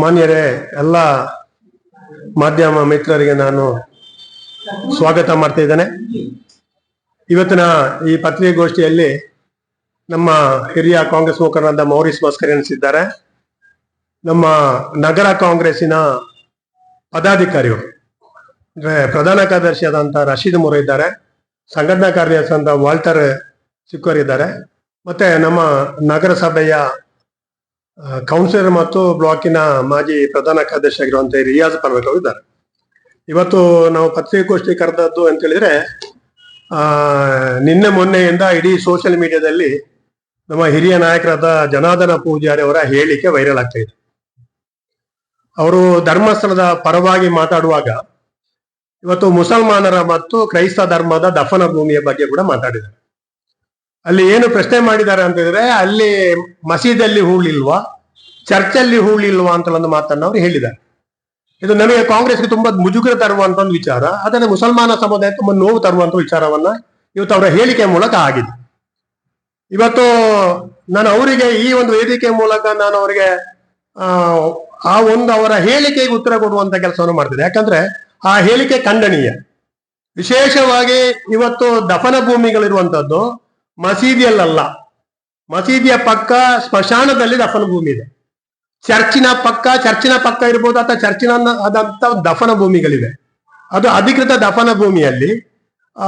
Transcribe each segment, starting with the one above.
ಮಾನ್ಯರೇ, ಎಲ್ಲ ಮಾಧ್ಯಮ ಮಿತ್ರರಿಗೆ ನಾನು ಸ್ವಾಗತ ಮಾಡ್ತಾ ಇದ್ದೇನೆ. ಇವತ್ತಿನ ಈ ಪತ್ರಿಕಾಗೋಷ್ಠಿಯಲ್ಲಿ ನಮ್ಮ ಹಿರಿಯ ಕಾಂಗ್ರೆಸ್ ಮುಖಂಡರಾದ ಮೌರಿಸ್ ಮಸ್ಕರಿಯನ್ಸ್ ಇದ್ದಾರೆ ನಮ್ಮ ನಗರ ಕಾಂಗ್ರೆಸ್ಸಿನ ಪದಾಧಿಕಾರಿಗಳು, ಅಂದ್ರೆ ಪ್ರಧಾನ ಕಾರ್ಯದರ್ಶಿಯಾದಂತ ರಶೀದ್ ಮುರ ಇದ್ದಾರೆ, ಸಂಘಟನಾ ಅಂತ ವಾಲ್ಟರ್ ಸಿಕ್ಕೋರ್ ಇದ್ದಾರೆ ಮತ್ತೆ ನಮ್ಮ ನಗರಸಭೆಯ ಕೌನ್ಸಿಲರ್ ಮತ್ತು ಬ್ಲಾಕಿನ ಮಾಜಿ ಪ್ರಧಾನ ಕಾರ್ಯದರ್ಶಿ ಆಗಿರುವಂತ ರಿಯಾಜ್ ಪರ್ವೇಕ್ ಇದ್ದಾರೆ. ಇವತ್ತು ನಾವು ಪತ್ರಿಕಾಗೋಷ್ಠಿ ಕರೆದದ್ದು ಅಂತ ಹೇಳಿದ್ರೆ, ಆ, ನಿನ್ನೆ ಮೊನ್ನೆಯಿಂದ ಇಡೀ ಸೋಷಿಯಲ್ ಮೀಡಿಯಾದಲ್ಲಿ ನಮ್ಮ ಹಿರಿಯ ನಾಯಕರಾದ ಜನಾರ್ದನ ಪೂಜಾರಿ ಅವರ ಹೇಳಿಕೆ ವೈರಲ್ ಆಗ್ತಾ ಇದೆ. ಅವರು ಧರ್ಮಸ್ಥಳದ ಪರವಾಗಿ ಮಾತಾಡುವಾಗ ಇವತ್ತು ಮುಸಲ್ಮಾನರ ಮತ್ತು ಕ್ರೈಸ್ತ ಧರ್ಮದ ದಫನ ಭೂಮಿಯ ಬಗ್ಗೆ ಕೂಡ ಮಾತಾಡಿದ್ದಾರೆ. ಅಲ್ಲಿ ಏನು ಪ್ರಶ್ನೆ ಮಾಡಿದ್ದಾರೆ ಅಂತ ಹೇಳಿದ್ರೆ, ಅಲ್ಲಿ ಮಸೀದಿಯಲ್ಲಿ ಹೂಳಿಲ್ವಾ, ಚರ್ಚಲ್ಲಿ ಹೂಳಿಲ್ವಾ ಅಂತ ಒಂದು ಮಾತನ್ನು ಅವರು ಹೇಳಿದ್ದಾರೆ. ಇದು ನಮಗೆ ಕಾಂಗ್ರೆಸ್ಗೆ ತುಂಬಾ ಮುಜುಗರ ತರುವಂತ ಒಂದು ವಿಚಾರ ಅದನ್ನು ಮುಸಲ್ಮಾನ ಸಮುದಾಯ ತುಂಬಾ ನೋವು ತರುವಂತ ವಿಚಾರವನ್ನ ಇವತ್ತು ಅವರ ಹೇಳಿಕೆ ಮೂಲಕ ಆಗಿದೆ. ಇವತ್ತು ನಾನು ಅವರಿಗೆ ಈ ಒಂದು ವೇದಿಕೆ ಮೂಲಕ ನಾನು ಅವರಿಗೆ, ಆ ಒಂದು ಅವರ ಹೇಳಿಕೆಗೆ ಉತ್ತರ ಕೊಡುವಂತ ಕೆಲಸವನ್ನು ಮಾಡ್ತಿದ್ದೆ. ಯಾಕಂದ್ರೆ ಆ ಹೇಳಿಕೆ ಖಂಡನೀಯ. ವಿಶೇಷವಾಗಿ ಇವತ್ತು ದಫನ ಭೂಮಿಗಳಿರುವಂತದ್ದು ಮಸೀದಿಯಲ್ಲ ಮಸೀದಿಯ ಪಕ್ಕ ಸ್ಮಶಾನದಲ್ಲಿ ದಫನ ಭೂಮಿ ಇದೆ. ಚರ್ಚಿನ ಪಕ್ಕ ಚರ್ಚಿನ ಪಕ್ಕ ಇರ್ಬೋದು ಅಥವಾ ಚರ್ಚಿನ ಆದಂತ ದಫನ ಭೂಮಿಗಳಿವೆ. ಅದು ಅಧಿಕೃತ ದಫನ ಭೂಮಿಯಲ್ಲಿ. ಆ,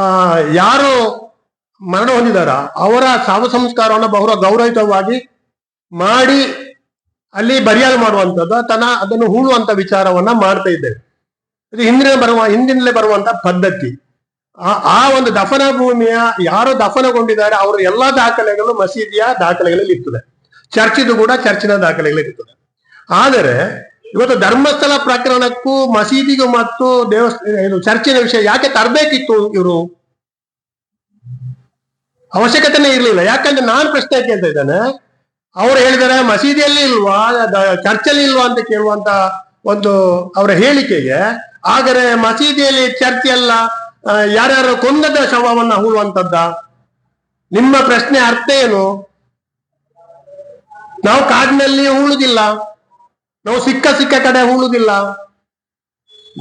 ಯಾರು ಮರಣ ಹೊಂದಿದಾರ ಅವರ ಶವ ಸಂಸ್ಕಾರವನ್ನು ಬಹು ಗೌರವಿತವಾಗಿ ಮಾಡಿ ಅಲ್ಲಿ ಬರಿಯಾದ ಮಾಡುವಂಥದ್ದು, ತನ್ನ ಅದನ್ನು ಹೂಳುವಂತ ವಿಚಾರವನ್ನ ಮಾಡ್ತಾ ಇದ್ದೇವೆ. ಇದು ಹಿಂದಿನ ಬರುವ, ಹಿಂದಿನಲ್ಲೇ ಬರುವಂತ ಪದ್ಧತಿ. ಆ ಆ ಒಂದು ದಫನ ಭೂಮಿಯ ಯಾರು ದಫನಗೊಂಡಿದ್ದಾರೆ ಅವರ ಎಲ್ಲಾ ದಾಖಲೆಗಳು ಮಸೀದಿಯ ದಾಖಲೆಗಳಲ್ಲಿ ಇರ್ತದೆ. ಚರ್ಚಿದು ಕೂಡ ಚರ್ಚಿನ ದಾಖಲೆಗಳಲ್ಲಿ ಇರ್ತದೆ. ಆದರೆ ಇವತ್ತು ಧರ್ಮಸ್ಥಳ ಪ್ರಕರಣಕ್ಕೂ ಮಸೀದಿಗೂ ಮತ್ತು ದೇವಸ್ಥಾನ ಚರ್ಚಿನ ವಿಷಯ ಯಾಕೆ ತರಬೇಕಿತ್ತು ಇವರು? ಅವಶ್ಯಕತೆನೇ ಇರಲಿಲ್ಲ. ಯಾಕಂದ್ರೆ ನಾನು ಪ್ರಶ್ನೆ ಕೇಳ್ತಾ ಇದ್ದಾನೆ, ಅವ್ರು ಹೇಳಿದಾರೆ ಮಸೀದಿಯಲ್ಲಿ ಇಲ್ವಾ ಚರ್ಚಲ್ಲಿ ಇಲ್ವಾ ಅಂತ ಕೇಳುವಂತ ಒಂದು ಅವರ ಹೇಳಿಕೆಗೆ, ಆದರೆ ಮಸೀದಿಯಲ್ಲಿ ಚರ್ಚ್ ಎಲ್ಲ ಯಾರ್ಯಾರು ಕೊಂದದ ಶವವನ್ನ ಹೂಳುವಂತದ್ದ ನಿಮ್ಮ ಪ್ರಶ್ನೆ ಅರ್ಥ ಏನು? ನಾವು ಕಾಡಿನಲ್ಲಿ ಹೂಳುದಿಲ್ಲ. ನಾವು ಸಿಕ್ಕ ಸಿಕ್ಕ ಕಡೆ ಹೂಳುದಿಲ್ಲ.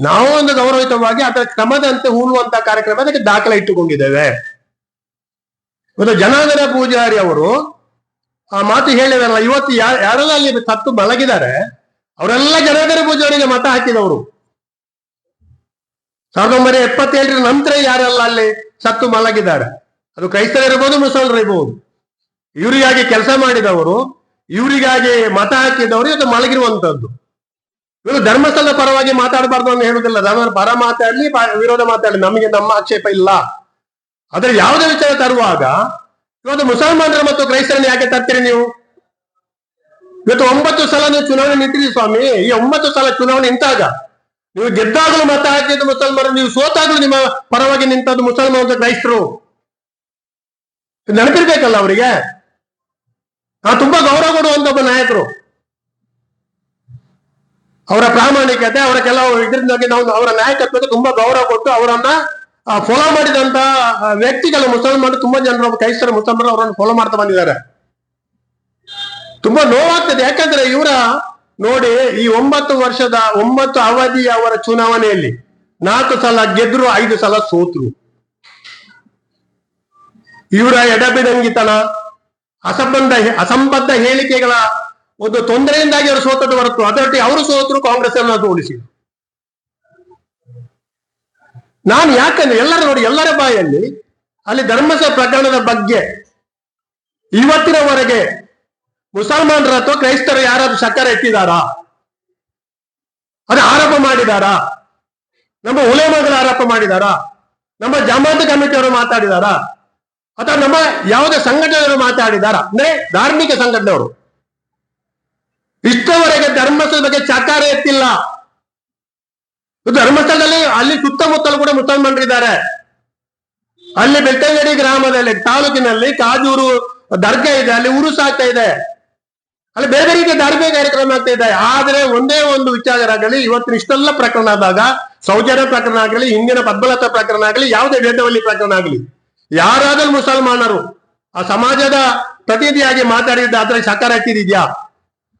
ನಾವು ಒಂದು ಗೌರವಿತವಾಗಿ ಅದರ ಕ್ರಮದಂತೆ ಹೂಳುವಂತ ಕಾರ್ಯಕ್ರಮ ಅದಕ್ಕೆ ದಾಖಲೆ ಇಟ್ಟುಕೊಂಡಿದ್ದೇವೆ. ಒಂದು ಜನಾರ್ದನ ಪೂಜಾರಿ ಅವರು ಆ ಮಾತು ಹೇಳಿದಾರಲ್ಲ, ಇವತ್ತು ಯಾರೆಲ್ಲ ಅಲ್ಲಿ ಸತ್ತು ಮಲಗಿದ್ದಾರೆ, ಅವರೆಲ್ಲ ಜನಾರ್ದನ ಪೂಜಾರಿಗೆ ಮತ ಹಾಕಿದವರು. ಸಾವಿರದ ಒಂಬೈನೂರ ಎಪ್ಪತ್ತೇಳರ ನಂತರ ಯಾರೆಲ್ಲ ಅಲ್ಲಿ ಸತ್ತು ಮಲಗಿದ್ದಾರೆ? ಅದು ಕ್ರೈಸ್ತರಿರ್ಬೋದು ಮುಸಲ್ರಿರ್ಬೋದು ಇವರಿಗಾಗಿ ಕೆಲಸ ಮಾಡಿದವರು, ಇವರಿಗಾಗಿ ಮತ ಹಾಕಿದವರು ಇದು ಮಲಗಿರುವಂತದ್ದು ಇವರು ಧರ್ಮಸ್ಥಳದ ಪರವಾಗಿ ಮಾತಾಡಬಾರ್ದು ಅಂತ ಹೇಳುದಿಲ್ಲ ಧರ್ಮ ಪರ ಮಾತಾಡ್ಲಿ ವಿರೋಧ ಮಾತಾಡ್ಲಿ ನಮಗೆ ನಮ್ಮ ಆಕ್ಷೇಪ ಇಲ್ಲ. ಆದ್ರೆ ಯಾವುದೇ ವಿಚಾರ ತರುವಾಗ, ಇವತ್ತು ಮುಸಲ್ಮಾನರು ಮತ್ತು ಕ್ರೈಸ್ತರನ್ನು ಯಾಕೆ ತರ್ತೀರಿ ನೀವು? ಇವತ್ತು ಒಂಬತ್ತು ಸಲ ನೀವು ಚುನಾವಣೆ ನಿಂತಿರಿ ಸ್ವಾಮಿ. ಈ ಒಂಬತ್ತು ಸಲ ಚುನಾವಣೆ ನಿಂತಾಗ ನೀವು ಗೆದ್ದಾಗಲೂ ಮತ ಹಾಕಿದ್ದು ಮುಸಲ್ಮಾನರು ನೀವು ಸೋತಾಗಲೂ ನಿಮ್ಮ ಪರವಾಗಿ ನಿಂತದ್ದು ಮುಸಲ್ಮಾನ ಕ್ರೈಸ್ತರು. ನೆನಪಿರ್ಬೇಕಲ್ಲ ಅವರಿಗೆ? ನಾವು ತುಂಬಾ ಗೌರವ ಕೊಡುವಂತ ಒಬ್ಬ ನಾಯಕರು. ಅವರ ಪ್ರಾಮಾಣಿಕತೆ ಅವರ ಕೆಲವು ಇದರಿಂದಾಗಿ ನಾವು ಅವರ ನಾಯಕತ್ವಕ್ಕೆ ತುಂಬಾ ಗೌರವ ಕೊಟ್ಟು ಅವರನ್ನ ಫಾಲೋ ಮಾಡಿದಂತ ಆ, ವ್ಯಕ್ತಿಗಳು ಮುಸಲ್ಮಾನರು ತುಂಬಾ ಜನರು ಕ್ರೈಸ್ತರ ಮುಸಲ್ಮಾನರು ಅವರನ್ನು ಫಾಲೋ ಮಾಡ್ತಾ ಬಂದಿದ್ದಾರೆ. ತುಂಬಾ ನೋವಾಗ್ತದೆ. ಯಾಕಂದ್ರೆ ಇವರ ನೋಡಿ, ಈ ಒಂಬತ್ತು ವರ್ಷದ, ಒಂಬತ್ತು ಅವಧಿಯ ಅವರ ಚುನಾವಣೆಯಲ್ಲಿ ನಾಲ್ಕು ಸಲ ಗೆದ್ರು, ಐದು ಸಲ ಸೋತ್ರು. ಇವರ ಎಡಬಿಡಂಗಿತನ, ಅಸಂಬಂಧ ಅಸಂಬದ್ಧ ಹೇಳಿಕೆಗಳ ಒಂದು ತೊಂದರೆಯಿಂದಾಗಿ ಅವರು ಸೋತದ್ದು ಹೊರತು ಅದರೊಟ್ಟಿಗೆ ಅವರು ಸೋತರು? ಕಾಂಗ್ರೆಸ್ ಅನ್ನ ಸೋಲಿಸಿದ್ರು ನಾನು ಯಾಕಂದ್ರೆ ಎಲ್ಲರ ನೋಡಿ, ಎಲ್ಲರ ಬಾಯಲ್ಲಿ ಅಲ್ಲಿ ಧರ್ಮಸ ಪ್ರಕರಣದ ಬಗ್ಗೆ ಇವತ್ತಿನವರೆಗೆ ಮುಸಲ್ಮಾನರ ಅಥವಾ ಕ್ರೈಸ್ತರು ಯಾರಾದ್ರೂ ಸಕ್ಕರೆ ಎತ್ತಿದಾರಾ ಅದು ಆರೋಪ ಮಾಡಿದಾರಾ ನಮ್ಮ ಉಲೇಮಗಳು ಆರೋಪ ಮಾಡಿದಾರಾ ನಮ್ಮ ಜಮಾತ್ ಕಮಿಟಿಯವರು ಮಾತಾಡಿದಾರಾ ಅಥವಾ ನಮ್ಮ ಯಾವುದೇ ಸಂಘಟನೆಯವರು ಮಾತಾಡಿದಾರಾ ಅಂದ್ರೆ ಧಾರ್ಮಿಕ ಸಂಘಟನೆಯವರು. ಇಷ್ಟವರೆಗೆ ಧರ್ಮಸ್ಥಳದ ಬಗ್ಗೆ ಚಕಾರ ಎತ್ತಿಲ್ಲ. ಧರ್ಮಸ್ಥಳದಲ್ಲಿ ಅಲ್ಲಿ ಸುತ್ತಮುತ್ತಲು ಕೂಡ ಮುಸಲ್ಮಾನರಿದ್ದಾರೆ ಅಲ್ಲಿ ಬೆಟ್ಟಗಡಿ ಗ್ರಾಮದಲ್ಲಿ, ತಾಲೂಕಿನಲ್ಲಿ ಕಾಜೂರು ದರ್ಗಾ ಇದೆ, ಅಲ್ಲಿ ಉರುಸಾಗ್ತಾ ಇದೆ. ಅಲ್ಲಿ ಬೇರೆ ಬೇರೆ ರೀತಿಯ ಧಾರ್ಮಿಕ ಕಾರ್ಯಕ್ರಮ ಆಗ್ತಾ ಇದೆ. ಆದ್ರೆ ಒಂದೇ ಒಂದು ವಿಚಾರ ಆಗಲಿ, ಇವತ್ತಿನ ಇಷ್ಟೆಲ್ಲ ಪ್ರಕರಣ ಆದಾಗ, ಸೌಜನ್ಯ ಪ್ರಕರಣ ಆಗಲಿ, ಹಿಂದಿನ ಪದ್ಮಲತಾ ಪ್ರಕರಣ ಆಗಲಿ, ಯಾವುದೇ ವೇದವಲ್ಲಿ ಪ್ರಕರಣ ಆಗಲಿ, ಯಾರಾದರೂ ಮುಸಲ್ಮಾನರು, ಆ ಸಮಾಜದ ಪ್ರತಿನಿಧಿಯಾಗಿ ಮಾತಾಡಿದ್ದ ಅದ್ರಲ್ಲಿ ಸಕಾರ ಯಾಕೆ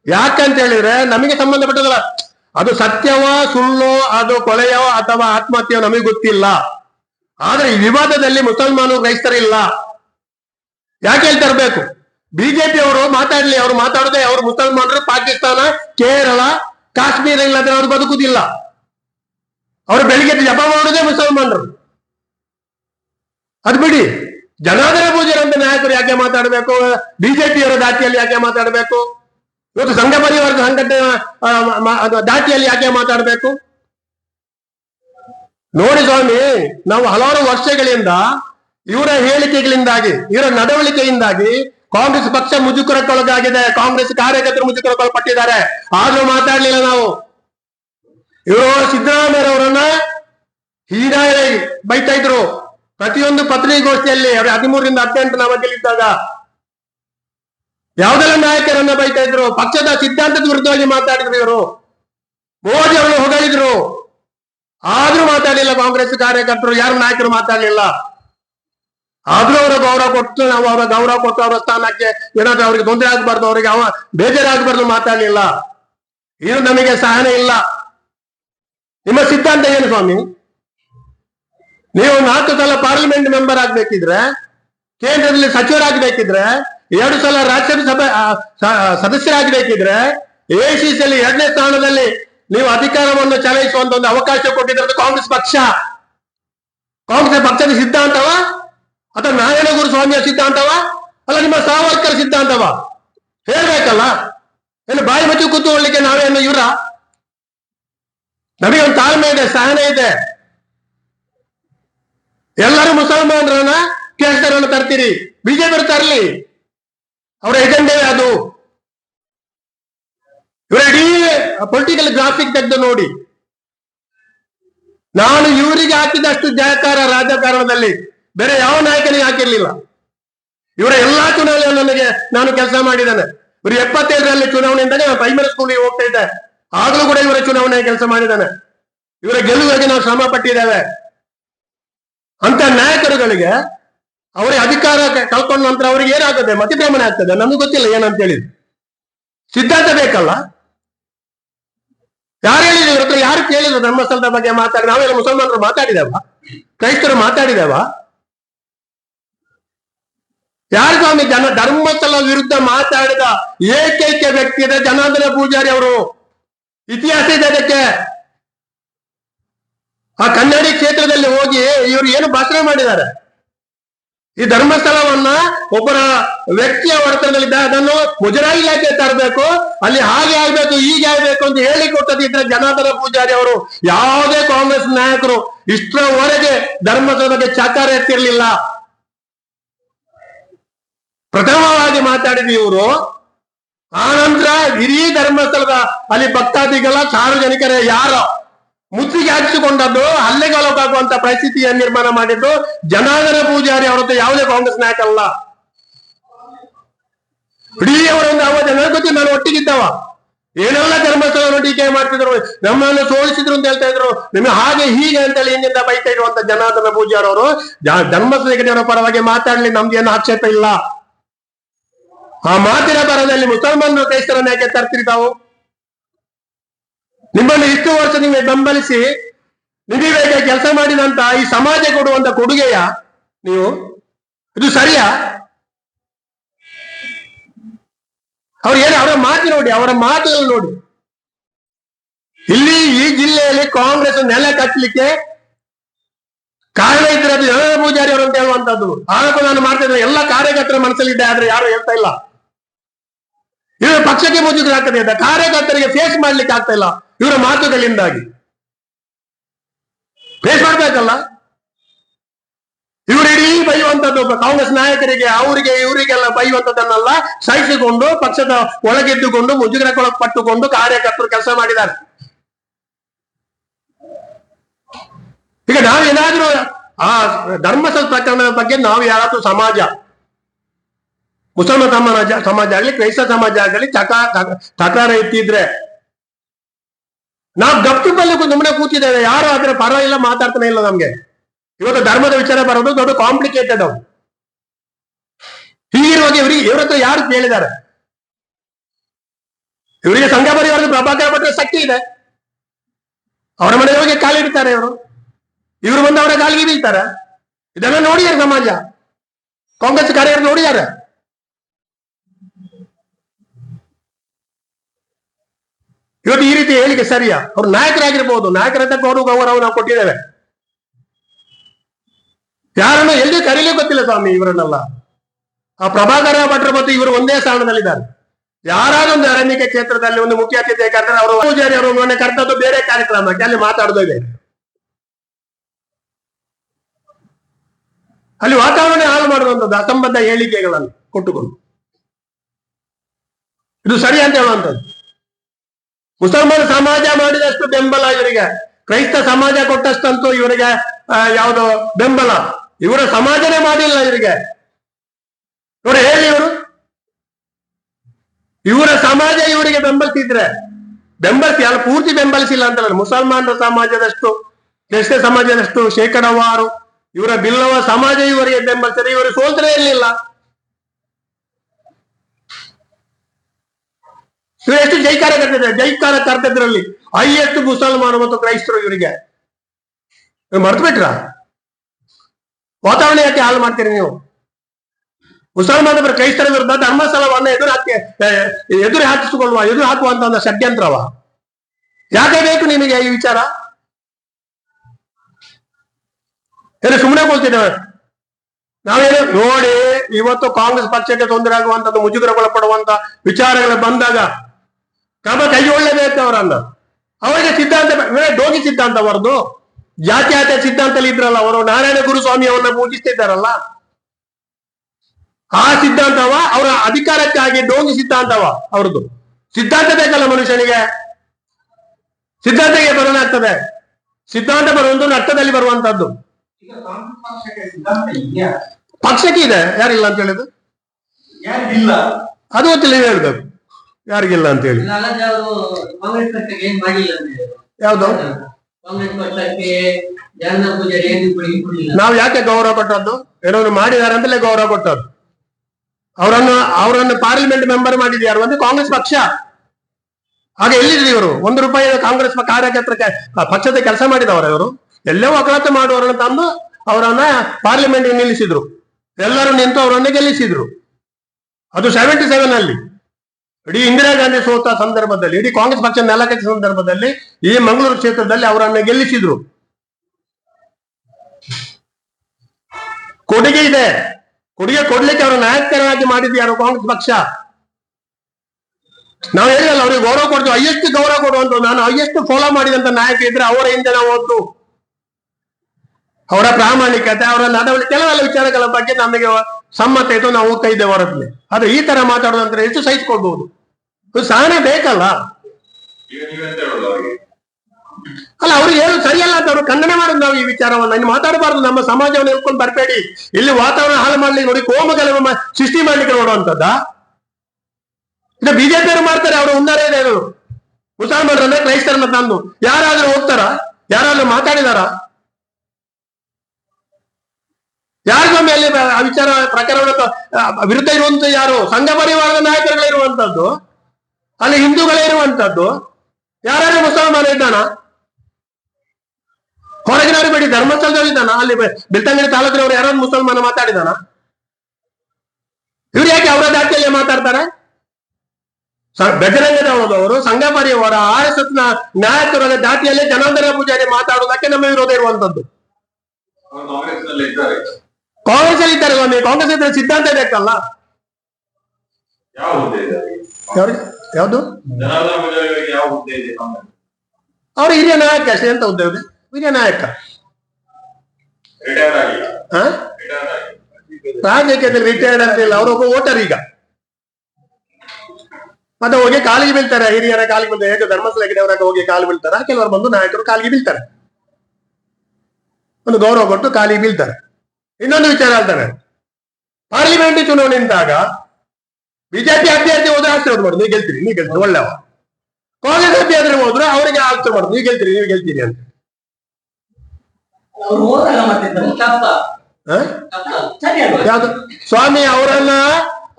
ಯಾಕಂತ ಹೇಳಿದ್ರೆ ನಮಗೆ ಸಂಬಂಧಪಟ್ಟದಲ್ಲ. ಅದು ಸತ್ಯವೋ, ಸುಳ್ಳೋ, ಅದು ಕೊಲೆಯೋ ಅಥವಾ ಆತ್ಮಹತ್ಯೆಯೋ ನಮಗೆ ಗೊತ್ತಿಲ್ಲ. ಆದ್ರೆ ಈ ವಿವಾದದಲ್ಲಿ ಮುಸಲ್ಮಾನರು ಕ್ರೈಸ್ತರಿಲ್ಲ. ಯಾಕೆ ಹೇಳ್ತಾ ಇರ್ಬೇಕು? ಬಿಜೆಪಿ ಅವರು ಮಾತಾಡ್ಲಿ, ಅವ್ರು ಮಾತಾಡದೆ ಅವ್ರು ಮುಸಲ್ಮಾನರು, ಪಾಕಿಸ್ತಾನ, ಕೇರಳ, ಕಾಶ್ಮೀರ ಇಲ್ಲದ್ರೆ ಅವ್ರು ಬದುಕುದಿಲ್ಲ. ಅವ್ರು ಬೆಳಿಗ್ಗೆ ಜಪ ಮಾಡುದೇ ಮುಸಲ್ಮಾನರು. ಅದ್ ಬಿಡಿ. ಜನಾದರ ಪೂಜರಂತ ನಾಯಕರು ಯಾಕೆ ಮಾತಾಡಬೇಕು? ಬಿಜೆಪಿಯವರ ದಾಟಿಯಲ್ಲಿ ಯಾಕೆ ಮಾತಾಡಬೇಕು? ಇವತ್ತು ಸಂಘ ಪರಿವಾರದ ಸಂಘಟನೆ ದಾಟಿಯಲ್ಲಿ ಯಾಕೆ ಮಾತಾಡಬೇಕು? ನೋಡಿ ಸ್ವಾಮಿ, ನಾವು ಹಲವಾರು ವರ್ಷಗಳಿಂದ ಇವರ ಹೇಳಿಕೆಗಳಿಂದಾಗಿ, ಇವರ ನಡವಳಿಕೆಯಿಂದಾಗಿ ಕಾಂಗ್ರೆಸ್ ಪಕ್ಷ ಮುಜುಕರಕ್ಕೊಳಗಾಗಿದೆ ಕಾಂಗ್ರೆಸ್ ಕಾರ್ಯಕರ್ತರು ಮುಜುಗರಕ್ಕೊಳಪಟ್ಟಿದ್ದಾರೆ. ಆದ್ರೂ ಮಾತಾಡ್ಲಿಲ್ಲ ನಾವು. ಇವರು ಸಿದ್ದರಾಮಯ್ಯರವರನ್ನ ಹೀರಾಯಿ ಬೈತಾ ಇದ್ರು. ಪ್ರತಿಯೊಂದು ಪತ್ರಿಕಾಗೋಷ್ಠಿಯಲ್ಲಿ ಹದಿಮೂರಿಂದ ಹದಿಮೂರರಿಂದ ಹದಿನೆಂಟು ಅವಧಿಯಲ್ಲಿದ್ದಾಗ ಯಾವುದೆಲ್ಲ ನಾಯಕರನ್ನ ಬೈತಾ ಇದ್ರು? ಪಕ್ಷದ ಸಿದ್ಧಾಂತದ ವಿರುದ್ಧವಾಗಿ ಮಾತಾಡಿದ್ರು ಇವರು. ಮೋದಿ ಅವರು ಹೊಗಳಿದ್ರು. ಆದ್ರೂ ಮಾತಾಡಲಿಲ್ಲ ಕಾಂಗ್ರೆಸ್ ಕಾರ್ಯಕರ್ತರು. ಯಾರು ನಾಯಕರು ಮಾತಾಡಲಿಲ್ಲ. ಆದ್ರೂ ಅವರ ಗೌರವ ಕೊಟ್ಟು ನಾವು ಅವರ ಗೌರವ ಕೊಟ್ಟು ಅವರ ಸ್ಥಾನಕ್ಕೆ ಏನಾದ್ರೂ ಅವ್ರಿಗೆ ತೊಂದರೆ ಆಗ್ಬಾರ್ದು, ಅವರಿಗೆ ಅವ ಬೇಜಾರಾಗಬಾರ್ದು ಮಾತಾಡಲಿಲ್ಲ. ಇದು ನಮಗೆ ಸಹನೆ ಇಲ್ಲ. ನಿಮ್ಮ ಸಿದ್ಧಾಂತ ಏನು ಸ್ವಾಮಿ? ನೀವು ನಾಲ್ಕು ಸಲ ಪಾರ್ಲಿಮೆಂಟ್ ಮೆಂಬರ್ ಆಗ್ಬೇಕಿದ್ರೆ, ಕೇಂದ್ರದಲ್ಲಿ ಸಚಿವರಾಗಬೇಕಿದ್ರೆ, ಎರಡು ಸಲ ರಾಜ್ಯಸಭೆ ಸದಸ್ಯರಾಗಬೇಕಿದ್ರೆ ಅಲ್ಲಿ ಎರಡನೇ ಸ್ಥಾನದಲ್ಲಿ ನೀವು ಅಧಿಕಾರವನ್ನು ಚಲಾಯಿಸುವಂತ ಒಂದು ಅವಕಾಶ ಕೊಟ್ಟಿದ್ರೆ ಕಾಂಗ್ರೆಸ್ ಪಕ್ಷ. ಕಾಂಗ್ರೆಸ್ ಪಕ್ಷದ ಸಿದ್ಧಾಂತವ? ಅಥವಾ ನಾರಾಯಣಗುರು ಸ್ವಾಮಿಯ ಸಿದ್ಧಾಂತವ? ಅಲ್ಲ, ನಿಮ್ಮ ಸಾವರ್ಕರ್ ಸಿದ್ಧಾಂತವ? ಹೇಳ್ಬೇಕಲ್ಲ. ಏನು ಬಾಯಿ ಮಚ್ಚಿ ಕೂತ್ಕೊಳ್ಳಿಕ್ಕೆ ನಾರಾಯಣ ಇವರ? ನಮಗೆ ಒಂದು ತಾಳ್ಮೆ ಇದೆ, ಸಹನೆ ಇದೆ. ಎಲ್ಲರೂ ಮುಸಲ್ಮಾನರನ್ನ ಕೇಳ್ತಾರನ್ನ ತರ್ತೀರಿ. ಬಿಜೆಪಿ ತರಲಿ. ಅವರ ಎಜೆಂಡೇ ಅದು ಇವರ ಇಡೀ ಪೊಲಿಟಿಕಲ್ ಗ್ರಾಫಿಕ್ ತೆಗೆದು ನೋಡಿ. ನಾನು ಇವರಿಗೆ ಹಾಕಿದಷ್ಟು ಜಯಕಾರ ರಾಜಕಾರಣದಲ್ಲಿ. ಬೇರೆ ಯಾವ ನಾಯಕನಿಗೆ ಹಾಕಿರ್ಲಿಲ್ಲ. ಇವರ ಎಲ್ಲಾ ಚುನಾವಣೆ ನನಗೆ ನಾನು ಕೆಲಸ ಮಾಡಿದ್ದೇನೆ. ಇವರು ಎಪ್ಪತ್ತೈದರಲ್ಲಿ ಚುನಾವಣೆಯಿಂದಾನೆ ನಾನು ಪ್ರೈಮರಿ ಸ್ಕೂಲಿಗೆ ಹೋಗ್ತಾ ಇದ್ದೆ. ಆಗಲೂ ಕೂಡ ಇವರ ಚುನಾವಣೆ ಕೆಲಸ ಮಾಡಿದ್ದಾನೆ. ಇವರ ಗೆಲುವಿಗೆ ನಾವು ಶ್ರಮ ಪಟ್ಟಿದ್ದೇವೆ. ಅಂತ ನಾಯಕರುಗಳಿಗೆ ಅವರೇ ಅಧಿಕಾರ ಕಳ್ಕೊಂಡ ನಂತರ ಅವ್ರಿಗೆ ಏನಾಗುತ್ತೆ ಮತಿಭ್ರಮಣೆ ಆಗ್ತದೆ. ನಮ್ಗೆ ಗೊತ್ತಿಲ್ಲ ಏನಂತ ಹೇಳಿ ಸಿದ್ಧಾಂತ ಬೇಕಲ್ಲ? ಯಾರು ಹೇಳಿದ್ರು? ಯಾರು ಕೇಳಿದ್ರು? ಧರ್ಮಸ್ಥಳದ ಬಗ್ಗೆ ಮಾತಾಡಿ. ನಾವೆಲ್ಲ ಮುಸಲ್ಮಾನರು ಮಾತಾಡಿದೇವಾ ಕ್ರೈಸ್ತರು ಮಾತಾಡಿದೇವ ಯಾರು ಸ್ವಾಮಿ? ಜನ ಧರ್ಮಸ್ಥಳ ವಿರುದ್ಧ ಮಾತಾಡಿದ ಏಕೈಕ ವ್ಯಕ್ತಿ ಇದೆ ಜನಾರ್ದನ ಪೂಜಾರಿ ಅವರು. ಇತಿಹಾಸ ಇದೆ ಅದಕ್ಕೆ. ಆ ಕನ್ನಡಿ ಕ್ಷೇತ್ರದಲ್ಲಿ ಹೋಗಿ ಇವರು ಏನು ಭಾಷಣ ಮಾಡಿದ್ದಾರೆ? ಈ ಧರ್ಮಸ್ಥಳವನ್ನ ಒಬ್ಬರ ವ್ಯಕ್ತಿಯ ವರ್ತನೆಯಲ್ಲಿದ್ದ ಅದನ್ನು ಮುಜರಾಯಿ ಇಲಾಖೆ ತರಬೇಕು, ಅಲ್ಲಿ ಹಾಗೆ ಆಗ್ಬೇಕು, ಹೀಗೆ ಆಗ್ಬೇಕು ಅಂತ ಹೇಳಿ ಕೊಟ್ಟದಿದ್ರೆ ಜನಾರ್ದನ ಪೂಜಾರಿ ಅವರು ಯಾವುದೇ ಕಾಂಗ್ರೆಸ್ ನಾಯಕರು ಇಷ್ಟರವರೆಗೆ ಧರ್ಮಸ್ಥಳದ ಚಾಕಾರ ಎತ್ತಿರ್ಲಿಲ್ಲ. ಪ್ರಥಮವಾಗಿ ಮಾತಾಡಿದ ಇವರು. ಆನಂತರ ಇಡೀ ಧರ್ಮಸ್ಥಳದ ಅಲ್ಲಿ ಭಕ್ತಾದಿಗಳ ಸಾರ್ವಜನಿಕರೇ ಯಾರು ಮುತ್ತಿಗೆ ಹಾಕಿಸಿಕೊಂಡದ್ದು ಹಲ್ಲೆಗೊಳಗಾಗುವಂತ ಪರಿಸ್ಥಿತಿಯನ್ನು ನಿರ್ಮಾಣ ಮಾಡಿದ್ದು ಜನಾರ್ದನ ಪೂಜಾರಿ ಅವರದ್ದು ಯಾವುದೇ ಕಾಂಗ್ರೆಸ್ ನಾಯಕ ಅಲ್ಲ. ಇಡೀ ಅವರೊಂದು ಅವ ಜನ ಗೊತ್ತಿ, ನಾನು ಒಟ್ಟಿಗಿದ್ದವ. ಏನೆಲ್ಲ ಧರ್ಮಸ್ಥಳವನ್ನು ಟೀಕೆ ಮಾಡ್ತಿದ್ರು, ನಮ್ಮನ್ನು ಸೋಲಿಸಿದ್ರು ಅಂತ ಹೇಳ್ತಾ ಇದ್ರು. ನಿಮಗೆ ಹಾಗೆ ಹೀಗೆ ಅಂತೇಳಿ ಹಿಂದಿಂದ ಬೈತಾ ಇರುವಂತ ಜನಾರ್ದನ ಪೂಜಾರಿ ಅವರು. ಜ- ಧರ್ಮಸ್ಥಳದ ಪರವಾಗಿ ಮಾತಾಡ್ಲಿ ನಮ್ದೇನು ಆಕ್ಷೇಪ ಇಲ್ಲ. ಆ ಮಾತಿನ ಬರದಲ್ಲಿ ಮುಸಲ್ಮಾನರು ಕ್ರೈಸ್ತರನ್ನು ಯಾಕೆ ತರ್ತೀರಿ ತಾವು? ನಿಮ್ಮನ್ನು ಇಷ್ಟು ವರ್ಷ ನಿಮಗೆ ಬೆಂಬಲಿಸಿ ನಿಮಗೆ ಕೆಲಸ ಮಾಡಿದಂತ ಈ ಸಮಾಜ ಕೊಡುವಂತ ಕೊಡುಗೆಯ ನೀವು, ಇದು ಸರಿಯಾ? ಅವ್ರು ಏನು, ಅವರ ಮಾತು ನೋಡಿ, ಅವರ ಮಾತುಗಳು ನೋಡಿ. ಇಲ್ಲಿ ಈ ಜಿಲ್ಲೆಯಲ್ಲಿ ಕಾಂಗ್ರೆಸ್ ನೆಲ ಕಟ್ಟಲಿಕ್ಕೆ ಕಾರಣ ಇದ್ರೆ ಅದು ಪೂಜಾರಿ ಅವರು ಅಂತ ಹೇಳುವಂತದ್ದು. ಆರೋಪ ನಾನು ಮಾಡ್ತಾ ಇದ್ದೇನೆ ಎಲ್ಲ ಕಾರ್ಯಕರ್ತರ ಮನಸ್ಸಲ್ಲಿದೆ ಆದ್ರೆ ಯಾರು ಹೇಳ್ತಾ ಇಲ್ಲ. ಇವರ ಪಕ್ಷಕ್ಕೆ ಮುಜುಗರ ಆಗ್ತದೆ ಅಂತ. ಕಾರ್ಯಕರ್ತರಿಗೆ ಫೇಸ್ ಮಾಡ್ಲಿಕ್ಕೆ ಆಗ್ತಾ ಇಲ್ಲ. ಇವರ ಮಾತುಗಳಿಂದಾಗಿ. ಫೇಸ್ ಮಾಡ್ಬೇಕಲ್ಲ? ಇವರು ಇಡೀ ಬೈಯುವಂತದ್ದು ಕಾಂಗ್ರೆಸ್ ನಾಯಕರಿಗೆ, ಅವರಿಗೆ, ಇವರಿಗೆಲ್ಲ ಬೈಯುವಂತದ್ದನ್ನೆಲ್ಲ ಸಹಿಸಿಕೊಂಡು, ಪಕ್ಷದ ಒಳಗೆದ್ದುಕೊಂಡು ಮುಜುಗರಕ್ಕೊಳಪಟ್ಟುಕೊಂಡು ಕಾರ್ಯಕರ್ತರು ಕೆಲಸ ಮಾಡಿದ್ದಾರೆ. ಈಗ ನಾವೇನಾದ್ರೂ ಆ ಧರ್ಮಸ್ಥಳ ಪ್ರಕರಣದ ಬಗ್ಗೆ ನಾವು ಯಾರಾದ್ರೂ ಸಮಾಜ ಮುಸಲ್ಮಾನ ಸಮಾಜ ಸಮಾಜ ಆಗ್ಲಿ, ಕ್ರೈಸ್ತ ಸಮಾಜ ಆಗಲಿ, ಚಕ ತಕರಾರ ಎತ್ತಿದ್ರೆ ನಾವು ಗಪ್ಚುಪ್ಪಲ್ಲಿ ಸುಮ್ಮನೆ ಕೂತಿದ್ದೇವೆ. ಯಾರು ಪರ ಪರವಾಗಿಲ್ಲ, ಮಾತಾಡ್ತಾನೆ ಇಲ್ಲ ನಮ್ಗೆ. ಇವತ್ತು ಧರ್ಮದ ವಿಚಾರ ಬರೋದು ದೊಡ್ಡ ಕಾಂಪ್ಲಿಕೇಟೆಡ್ ಅವು ಹೀಗಿರುವಾಗ ಇವರಿಗೆ ಇವ್ರ ಹತ್ರ ಯಾರು ಕೇಳಿದ್ದಾರೆ? ಇವರಿಗೆ ಸಂಘ ಪರಿವಾರದ ಪ್ರಭಾಕರ ಭಟ್ರ ಶಕ್ತಿ ಇದೆ. ಅವರ ಮನೆಗೆ ಹೋಗಿ ಕಾಲಿಡ್ತಾರೆ ಇವರು. ಇವರು ಬಂದು ಅವರ ಕಾಲಿಗೆ ಬೀಳ್ತಾರೆ. ಇದೆಲ್ಲ ನೋಡಿದ್ದಾರೆ ಸಮಾಜ. ಕಾಂಗ್ರೆಸ್ ಕಾರ್ಯಕರ್ತರು ನೋಡಿಯಾರ ಇವತ್ತು ಈ ರೀತಿ ಹೇಳಿಕೆ ಸರಿಯಾ? ಅವ್ರು ನಾಯಕರಾಗಿರ್ಬೋದು. ನಾಯಕರಂತ ಗೌರವ ಗೌರವ ನಾವು ಕೊಟ್ಟಿದ್ದೇವೆ. ಯಾರನ್ನು ಎಲ್ಲಿ ಕರೀಲಿ ಗೊತ್ತಿಲ್ಲ ಸ್ವಾಮಿ ಇವರನ್ನೆಲ್ಲ. ಆ ಪ್ರಭಾಕರ ಭಟ್ರು ಮತ್ತು ಇವರು ಒಂದೇ ಸ್ಥಾನದಲ್ಲಿದ್ದಾರೆ. ಯಾರಾದ್ರೂ ಒಂದು ಅರಣ್ಯಕ ಕ್ಷೇತ್ರದಲ್ಲಿ ಒಂದು ಮುಖ್ಯ ಅತಿಥಿ ಕರೆದ್ರೆ ಅವರು ಪೂಜಾರಿ ಅವರು ಮೊನ್ನೆ ಕರೆದದ್ದು ಬೇರೆ ಕಾರ್ಯಕ್ರಮಕ್ಕೆ ಅಲ್ಲಿ ಮಾತಾಡೋದು ಇದೆ. ಅಲ್ಲಿ ವಾತಾವರಣ ಹಾಳು ಮಾಡುವಂಥದ್ದು, ಅಸಂಬದ್ಧ ಹೇಳಿಕೆಗಳನ್ನು ಕೊಟ್ಟುಕೊಂಡು. ಇದು ಸರಿ ಅಂತ ಹೇಳುವಂಥದ್ದು. ಮುಸಲ್ಮಾನ ಸಮಾಜ ಮಾಡಿದಷ್ಟು ಬೆಂಬಲ ಇವರಿಗೆ. ಕ್ರೈಸ್ತ ಸಮಾಜ ಕೊಟ್ಟಷ್ಟಂತೂ ಇವರಿಗೆ ಯಾವುದು ಬೆಂಬಲ. ಇವರ ಸಮಾಜನೇ ಮಾಡಿಲ್ಲ ಇವರಿಗೆ. ಇವರು ಹೇಳಿ ಇವರು. ಇವರ ಸಮಾಜ ಇವರಿಗೆ ಬೆಂಬಲಿಸಿದ್ರೆ, ಬೆಂಬಲಿಸಿ ಅಲ್ಲ ಪೂರ್ತಿ ಬೆಂಬಲಿಸಿಲ್ಲ ಅಂತಲ್ಲ ಮುಸಲ್ಮಾನರ ಸಮಾಜದಷ್ಟು, ಕ್ರೈಸ್ತ ಸಮಾಜದಷ್ಟು ಶೇಕಡವಾರು ಇವರ ಬಿಲ್ಲವ ಸಮಾಜ ಇವರಿಗೆ ಬೆಂಬಲಿಸಿದ್ರೆ, ಇವರು ಸೋಲ್ತರೇ ಇರಲಿಲ್ಲ ಇವರು ಎಷ್ಟು ಜೈಕಾರ ಕರ್ತಿದ್ದಾರೆ ಜೈಕಾರ ಕರ್ತಿದ್ರಲ್ಲಿ ಹೈಯೆಸ್ಟ್ ಮುಸಲ್ಮಾನ ಮತ್ತು ಕ್ರೈಸ್ತರು ಇವರಿಗೆ. ಮರ್ತು ಬಿಟ್ರ ವಾತಾವರಣ ಯಾಕೆ ಹಾಳು ಮಾಡ್ತೀರಿ ನೀವು? ಮುಸಲ್ಮಾನರ ಕ್ರೈಸ್ತರ ವಿರುದ್ಧ ಧರ್ಮಸ್ಥಳವನ್ನ ಎದುರು ಹಾಕಿ ಎದುರು ಹಾಕಿಸಿಕೊಳ್ಳುವ, ಎದುರು ಹಾಕುವಂತ ಒಂದು ಷಡ್ಯಂತ್ರವ. ಯಾಕೆ ಬೇಕು ನಿಮಗೆ ಈ ವಿಚಾರ? ಏನು ಸುಮ್ಮನೆ ಕೊಳ್ತಿದ್ದೇವೆ ನಾವೇನು, ನೋಡಿ, ಇವತ್ತು ಕಾಂಗ್ರೆಸ್ ಪಕ್ಷಕ್ಕೆ ತೊಂದರೆ ಆಗುವಂತದ್ದು ಮುಜುಗರಗೊಳಪಡುವಂತ ವಿಚಾರಗಳು ಬಂದಾಗ ಕ್ರಮ ಕೈಗೊಳ್ಳಬೇಕು ಅವರನ್ನ. ಅವರಿಗೆ ಸಿದ್ಧಾಂತ ಡೋಗಿ ಸಿದ್ಧಾಂತ ಅವರದು ಜಾತ್ಯಾತ ಸಿದ್ಧಾಂತಲ್ಲಿ ಇದ್ರಲ್ಲ ಅವರು. ನಾರಾಯಣ ಗುರುಸ್ವಾಮಿ ಅವರನ್ನ ಪೂಜಿಸ್ತಿದ್ದಾರಲ್ಲ ಆ ಸಿದ್ಧಾಂತವ ಅವರ ಅಧಿಕಾರಕ್ಕಾಗಿ ಡೋಗಿ ಸಿದ್ಧಾಂತವ ಅವರದು ಸಿದ್ಧಾಂತ ಬೇಕಲ್ಲ ಮನುಷ್ಯನಿಗೆ? ಸಿದ್ಧಾಂತಕ್ಕೆ ಬರಲಾಗ್ತದೆ ಸಿದ್ಧಾಂತ ಬರುವಂತ ಅರ್ಥದಲ್ಲಿ ಬರುವಂತದ್ದು. ಪಕ್ಷಕ್ಕೆ ಇದೆ. ಯಾರಿಲ್ಲ ಅಂತ ಹೇಳಿದ್ರು ಅದು ಗೊತ್ತಿಲ್ಲ ಹೇಳ್ಬೇಕು. ಯಾರಿಗಿಲ್ಲ ಅಂತ ಹೇಳಿ. ಯಾವ್ದು? ನಾವು ಯಾಕೆ ಗೌರವ ಕೊಟ್ಟದ್ದು? ಏನಾದ್ರು ಮಾಡಿದಾರೆ ಅಂತಲೇ ಗೌರವ ಕೊಟ್ಟದ್ದು. ಅವರನ್ನು ಅವರನ್ನು ಪಾರ್ಲಿಮೆಂಟ್ ಮೆಂಬರ್ ಮಾಡಿದ್ಯಾರು ಅಂದ್ರೆ ಕಾಂಗ್ರೆಸ್ ಪಕ್ಷ. ಹಾಗೆ ಎಲ್ಲಿದ್ರಿ ಇವರು? ಒಂದು ರೂಪಾಯಿ ಕಾಂಗ್ರೆಸ್ ಕಾರ್ಯಕರ್ತರ ಪಕ್ಷದ ಕೆಲಸ ಮಾಡಿದವರು ಇವರು. ಎಲ್ಲೋ ವಕಾಲತ್ತು ಮಾಡುವವರನ್ನು ತಂದು ಅವರನ್ನ ಪಾರ್ಲಿಮೆಂಟ್ ನಿಲ್ಲಿಸಿದ್ರು. ಎಲ್ಲರೂ ನಿಂತು ಅವರನ್ನು ಗೆಲ್ಲಿಸಿದ್ರು. ಅದು ಸೆವೆಂಟಿ ಸೆವೆನ್ ಅಲ್ಲಿ. ಇಡೀ ಇಂದಿರಾ ಗಾಂಧಿ ಸೋತ ಸಂದರ್ಭದಲ್ಲಿ, ಇಡೀ ಕಾಂಗ್ರೆಸ್ ಪಕ್ಷ ನೆಲಕಟ್ಟ ಸಂದರ್ಭದಲ್ಲಿ ಈ ಮಂಗಳೂರು ಕ್ಷೇತ್ರದಲ್ಲಿ ಅವರನ್ನ ಗೆಲ್ಲಿಸಿದ್ರು. ಕೊಡುಗೆ ಇದೆ. ಕೊಡುಗೆ ಕೊಡ್ಲಿಕ್ಕೆ ಅವರ ನಾಯಕರಾಗಿ ಮಾಡಿದ್ದು ಯಾರು? ಕಾಂಗ್ರೆಸ್ ಪಕ್ಷ. ನಾವು ಹೇಳಿಲ್ಲ ಅವ್ರಿಗೆ ಗೌರವ ಕೊಡ್ತೀವಿ. ಹೈಯೆಸ್ಟ್ ಗೌರವ ಕೊಡುವಂತ ನಾನು ಹೈಯೆಸ್ಟ್ ಫಾಲೋ ಮಾಡಿದಂತ ನಾಯಕ ಇದ್ರೆ ಅವರ ಹಿಂದೆ ನಾವು ಓದ್ದು ಅವರ ಪ್ರಾಮಾಣಿಕತೆ, ಅವರ ನಡವಳಿಕೆ, ಕೆಲವೆಲ್ಲ ವಿಚಾರಗಳ ಬಗ್ಗೆ ನಮಗೆ ಸಮ್ಮತ ಇತ್ತು. ನಾವು ಹೋಗ್ತಾ ಇದ್ದೇವೆ ಹೊರತ್ಲೆ ಆದ್ರೆ ಈ ತರ ಮಾತಾಡೋದಂದ್ರೆ ಎಷ್ಟು ಸಹಿಸ್ಕೊಳ್ಬಹುದು. ಸಹನೆ ಬೇಕಲ್ಲ? ಅಲ್ಲ ಅವ್ರಿಗೆ ಏನು ಸರಿಯಲ್ಲ ಅಂತ ಅವರು ಖಂಡನೆ ಮಾಡೋದು ನಾವು ಈ ವಿಚಾರವನ್ನ. ಇನ್ನು ಮಾತಾಡಬಾರ್ದು, ನಮ್ಮ ಸಮಾಜವನ್ನು ಹೇಳ್ಕೊಂಡು ಬರಬೇಡಿ. ಇಲ್ಲಿ ವಾತಾವರಣ ಹಾಳು ಮಾಡ್ಲಿಕ್ಕೆ ನೋಡಿ ಕೋಮಗಲ ಸೃಷ್ಟಿ ಮಾಡ್ಲಿಕ್ಕೆ ನೋಡುವಂತದ್ದ ಇದು ಬಿಜೆಪಿಯವರು ಮಾಡ್ತಾರೆ, ಅವರು ಉನ್ನಾರೇ ಇದೆ. ಅದು ಮುಸಲ್ಮಾನರನ್ನ, ಕ್ರೈಸ್ತರನ್ನ ತಂದು. ಯಾರಾದ್ರೂ ಹೋಗ್ತಾರ? ಯಾರಾದ್ರೂ ಮಾತಾಡಿದಾರ? ಯಾರಿಗೊಮ್ಮೆ ಅಲ್ಲಿ ಆ ವಿಚಾರ ಪ್ರಕರಣ ವಿರುದ್ಧ ಇರುವಂತ ಯಾರು? ಸಂಘ ಪರಿವಾರದ ನಾಯಕರುಗಳೇ ಇರುವಂತದ್ದು, ಅಲ್ಲಿ ಹಿಂದೂಗಳೇ ಇರುವಂತದ್ದು ಯಾರು ಮುಸಲ್ಮಾನ ಇದ್ದಾನ? ಹೊರಗಿನವರು ಬಿಡಿ ಧರ್ಮಸ್ಥಳದಲ್ಲಿ ಇದ್ದಾನ? ಅಲ್ಲಿ ಬೆಳ್ತಂಗಡಿ ತಾಲೂಕಿನವರು ಯಾರಾದ್ರು ಮುಸಲ್ಮಾನ ಮಾತಾಡಿದಾನ? ಇವ್ರು ಯಾಕೆ ಅವರ ಜಾತಿಯಲ್ಲಿ ಮಾತಾಡ್ತಾರೆ? ಬಜರಂಗದವರು, ಸಂಘ ಪರಿವಾರ ಆರ್ ಎಸ್ ಎಸ್ನ ನಾಯಕರ ಜಾತಿಯಲ್ಲಿ ಜನಾರ್ದನ ಪೂಜಾರಿ ಮಾತಾಡೋದಕ್ಕೆ ನಮ್ಮ ವಿರೋಧ ಇರುವಂತದ್ದು. ಕಾಂಗ್ರೆಸ್ ಅಲ್ಲಿ ಇದ್ದಾರೆ ಸ್ವಾಮಿ. ಕಾಂಗ್ರೆಸ್ ಇದ್ರೆ ಸಿದ್ಧಾಂತ ಬೇಕಲ್ಲ ಯಾವ್ದು? ಅವ್ರ ಹಿರಿಯ ನಾಯಕ ಅಷ್ಟೇ ಎಂತ ಉದ್ಯೋಗ ಹಿರಿಯ ನಾಯಕ. ರಾಜಕೀಯದಲ್ಲಿ ರಿಟೈರ್ಡ್ ಅಂತ ಇಲ್ಲ. ಅವರು ಒಬ್ಬ ವೋಟರ್ ಈಗ. ಮತ್ತೆ ಹೋಗಿ ಕಾಲಿಗೆ ಬೀಳ್ತಾರೆ. ಹಿರಿಯರ ಕಾಲಿಗೆ ಬೀಳ್ತಾರೆ. ಹೇಗೆ ಧರ್ಮಸ್ಥಳಗಿರಿಯವರಾಗ ಹೋಗಿ ಕಾಲು ಬೀಳ್ತಾರೆ? ಕೆಲವರು ಬಂದು ನಾಯಕರು ಕಾಲಿಗೆ ಬೀಳ್ತಾರೆ. ಒಂದು ಗೌರವ ಕೊಟ್ಟು ಕಾಲಿಗೆ ಬೀಳ್ತಾರೆ. ಇನ್ನೊಂದು ವಿಚಾರ ಅಂತಾರೆ ಪಾರ್ಲಿಮೆಂಟ್ ಚುನಾವಣೆ ನಿಂತಾಗ ಬಿಜೆಪಿ ಅಭ್ಯರ್ಥಿ ಹೋದ್ರೆ ಆಶೀರ್ವಾದ ಮಾಡುದು ನೀವು ಗೆಲ್ತೀರಿ ನೀವು ಗೆಲ್ತೀರಿ ಒಳ್ಳೆವ ಕಾಂಗ್ರೆಸ್ ಅಭ್ಯರ್ಥಿ ಹೋದ್ರೆ ಅವರಿಗೆ ಆಲೋಚನೆ ಮಾಡುದು ನೀವು ಗೆಲ್ತೀರಿ ನೀವು ಗೆಲ್ತೀರಿ ಅಂತ. ಯಾವ್ದು? ಸ್ವಾಮಿ ಅವರನ್ನ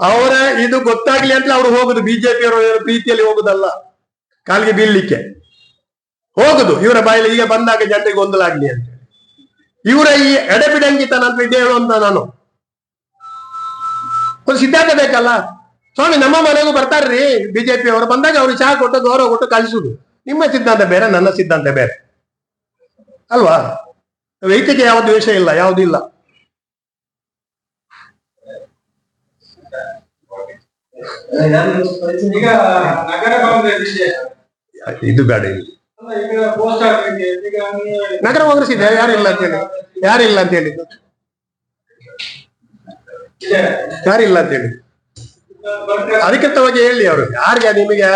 ಅವರ ಇದು ಗೊತ್ತಾಗ್ಲಿ ಅಂತ ಅವ್ರು ಹೋಗುದು ಬಿಜೆಪಿ ಅವರು ಪ್ರೀತಿಯಲ್ಲಿ ಹೋಗುದಲ್ಲ ಕಾಲಿಗೆ ಬೀಳ್ಲಿಕ್ಕೆ. ಹೋಗುದು ಇವರ ಬಾಯಲ್ಲಿ ಈಗ ಬಂದಾಗ ಜನರಿಗೆ ಗೊಂದಲಾಗ್ಲಿ ಅಂತ. ಇವರ ಈ ಎಡೆಬಿಡಂಗಿತನ ಅಂತ ಇದೆ ಹೇಳುವಂತ ನಾನು. ಒಂದು ಸಿದ್ಧಾಂತ ಬೇಕಲ್ಲ? ಸ್ವಾಮಿ ನಮ್ಮ ಮನೆಗೂ ಬರ್ತಾರ್ರಿ ಬಿಜೆಪಿ ಅವರು. ಬಂದಾಗ ಅವ್ರಿಗೆ ಚಹಾ ಕೊಟ್ಟು ಗೌರವ ಕೊಟ್ಟು ಕಳಿಸುದು. ನಿಮ್ಮ ಸಿದ್ಧಾಂತ ಬೇರೆ ನನ್ನ ಸಿದ್ಧಾಂತ ಬೇರೆ. ಅಲ್ವಾ? ವೈದ್ಯಕ್ಕೆ ಯಾವ ದ್ವೇಷ ಇಲ್ಲ ಯಾವುದಿಲ್ಲ. ಇದು ಬೇಡ ಇಲ್ಲಿ. ನಗರ ಇದೆ, ಯಾರಿಲ್ಲ ಅಂತ ಹೇಳಿ ಯಾರಿಲ್ಲ ಅಂತ ಹೇಳಿ. ಯಾರಿಲ್ಲ ಅಂತ ಹೇಳಿ. ಅಧಿಕೃತವಾಗಿ ಹೇಳಿ ಅವರು ಯಾರಿಗೆ ನಿಮಗೆ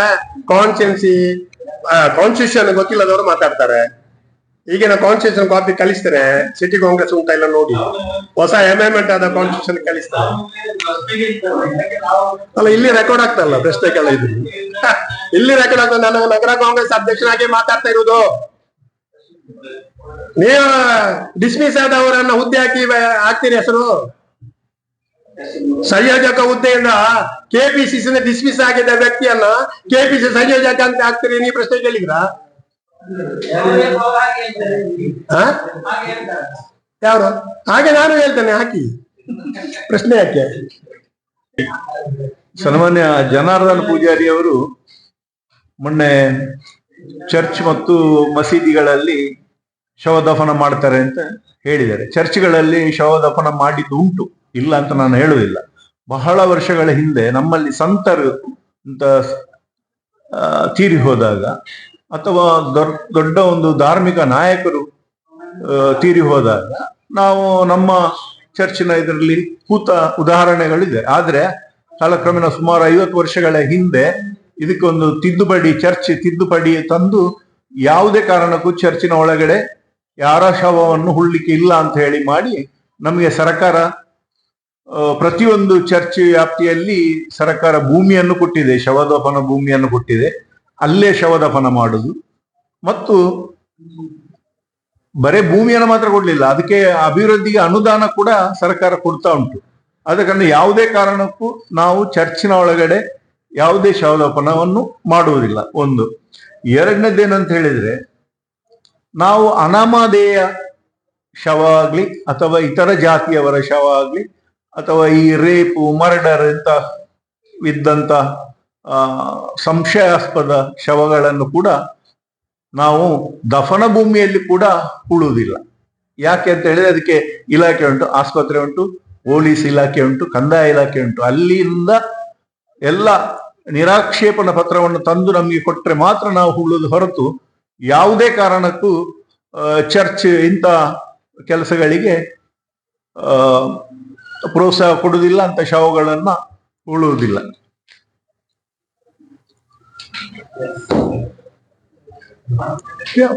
ಕಾನ್ಸ್ಟಿಟ್ಯೂನ್ಸಿ ಕಾನ್ಸ್ಟಿಟ್ಯೂಷನ್ ಗೊತ್ತಿಲ್ಲದವರು ಮಾತಾಡ್ತಾರೆ ಈಗಿನ ಕಾನ್ಸ್ಟಿಟ್ಯೂಷನ್ ಕಾಪಿ ಕಲಿಸ್ತಾರೆ ಸಿಟಿ ಕಾಂಗ್ರೆಸ್ ಉಂಟಾ ಇಲ್ಲ ನೋಡಿ. ಹೊಸ ಅಮೆಂಡ್ಮೆಂಟ್ ಆದ ಕಾನ್ಸ್ಟಿಟ್ಯೂಷನ್ ಕಲಿಸ್ತಾರೆ. ಅಲ್ಲ, ಇಲ್ಲಿ ರೆಕಾರ್ಡ್ ಆಗ್ತಲ್ಲ ಕೆಲ ಇದು. ಇಲ್ಲಿ ರೆಕಾರ್ಡ್ ಆಗ್ತದೆ, ನಾನು ನಗರ ಕಾಂಗ್ರೆಸ್ ಅಧ್ಯಕ್ಷನಾಗಿ ಮಾತಾಡ್ತಾ ಇರುವುದು. ನೀವು ಡಿಸ್ಮಿಸ್ ಆದವರನ್ನ ಹುದ್ದೆ ಹಾಕಿ, ಹಾಕ್ತೀರಿ ಹೆಸರು? ಸಂಯೋಜಕ ಹುದ್ದೆಯಿಂದ ಕೆಪಿಸಿಸಿ ಡಿಸ್ಮಿಸ್ ಆಗಿದ್ದ ವ್ಯಕ್ತಿಯನ್ನ ಕೆಪಿಸಿ ಸಂಯೋಜಕ ಅಂತ ಹಾಕ್ತೀರಿ, ನೀವು ಪ್ರಶ್ನೆ ಕೇಳಿದ್ರಾ? ಯಾರು ಹಾಗೆ ನಾನು ಹೇಳ್ತೇನೆ, ಹಾಕಿ. ಪ್ರಶ್ನೆ ಯಾಕೆ? ಸನ್ಮಾನ್ಯ ಜನಾರ್ದನ್ ಪೂಜಾರಿ ಅವರು ಮೊನ್ನೆ ಚರ್ಚ್ ಮತ್ತು ಮಸೀದಿಗಳಲ್ಲಿ ಶವ ದಫನ ಮಾಡ್ತಾರೆ ಅಂತ ಹೇಳಿದ್ದಾರೆ. ಚರ್ಚ್ಗಳಲ್ಲಿ ಶವದಫನ ಮಾಡಿದ್ದು ಉಂಟು, ಇಲ್ಲ ಅಂತ ನಾನು ಹೇಳುವುದಿಲ್ಲ. ಬಹಳ ವರ್ಷಗಳ ಹಿಂದೆ ನಮ್ಮಲ್ಲಿ ಸಂತರು ಅಂತ ತೀರಿ ಹೋದಾಗ ಅಥವಾ ದೊಡ್- ದೊಡ್ಡ ಒಂದು ಧಾರ್ಮಿಕ ನಾಯಕರು ತೀರಿ ಹೋದಾಗ ನಾವು ನಮ್ಮ ಚರ್ಚಿನ ಇದರಲ್ಲಿ ಕೂತ ಉದಾಹರಣೆಗಳಿದೆ. ಆದ್ರೆ ಕಾಲಕ್ರಮೇಣ ಸುಮಾರು ಐವತ್ತು ವರ್ಷಗಳ ಹಿಂದೆ ಇದಕ್ಕೊಂದು ತಿದ್ದುಪಡಿ, ಚರ್ಚ್ ತಿದ್ದುಪಡಿ ತಂದು ಯಾವುದೇ ಕಾರಣಕ್ಕೂ ಚರ್ಚಿನ ಒಳಗಡೆ ಯಾರ ಶವವನ್ನು ಹುಳ್ಳಿಕೆ ಇಲ್ಲ ಅಂತ ಹೇಳಿ ಮಾಡಿ ನಮಗೆ ಸರ್ಕಾರ ಪ್ರತಿಯೊಂದು ಚರ್ಚ್ ವ್ಯಾಪ್ತಿಯಲ್ಲಿ ಸರ್ಕಾರ ಭೂಮಿಯನ್ನು ಕೊಟ್ಟಿದೆ, ಶವದೋಪನ ಭೂಮಿಯನ್ನು ಕೊಟ್ಟಿದೆ. ಅಲ್ಲೇ ಶವದಫನ ಮಾಡುದು. ಮತ್ತು ಬರೇ ಭೂಮಿಯನ್ನು ಮಾತ್ರ ಕೊಡ್ಲಿಲ್ಲ. ಅದಕ್ಕೆ ಅಭಿವೃದ್ಧಿಗೆ ಅನುದಾನ ಕೂಡ ಸರ್ಕಾರ ಕೊಡ್ತಾ ಉಂಟು. ಕಾರಣ ಯಾವುದೇ ಕಾರಣಕ್ಕೂ ನಾವು ಚರ್ಚಿನ ಒಳಗಡೆ ಯಾವುದೇ ಶವದಪನವನ್ನು ಮಾಡುವುದಿಲ್ಲ. ಒಂದು. ಎರಡನೇದೇನಂತ ಹೇಳಿದ್ರೆ, ನಾವು ಅನಾಮಧೇಯ ಶವ ಆಗ್ಲಿ, ಅಥವಾ ಇತರ ಜಾತಿಯವರ ಶವ ಆಗ್ಲಿ, ಅಥವಾ ಈ ರೇಪು, ಮರ್ಡರ್ ಅಂತ ಇದ್ದಂತ ಸಂಶಯಾಸ್ಪದ ಶವಗಳನ್ನು ಕೂಡ ನಾವು ದಫನ ಭೂಮಿಯಲ್ಲಿ ಕೂಡ ಉಳುವುದಿಲ್ಲ. ಯಾಕೆ ಅಂತ ಹೇಳಿದ್ರೆ ಅದಕ್ಕೆ ಇಲಾಖೆ ಉಂಟು, ಆಸ್ಪತ್ರೆ ಉಂಟು, ಪೊಲೀಸ್ ಇಲಾಖೆ ಉಂಟು, ಕಂದಾಯ ಇಲಾಖೆ ಉಂಟು. ಅಲ್ಲಿಂದ ಎಲ್ಲ ನಿರಾಕ್ಷೇಪಣ ಪತ್ರವನ್ನು ತಂದು ನಮಗೆ ಕೊಟ್ಟರೆ ಮಾತ್ರ ನಾವು ಹೂಳುವುದು ಹೊರತು ಯಾವುದೇ ಕಾರಣಕ್ಕೂ ಚರ್ಚ್ ಇಂಥ ಕೆಲಸಗಳಿಗೆ ಪ್ರೋತ್ಸಾಹ ಕೊಡುವುದಿಲ್ಲ ಅಂತ ಶವಗಳನ್ನು ಉಳುವುದಿಲ್ಲ. Yeah. yeah.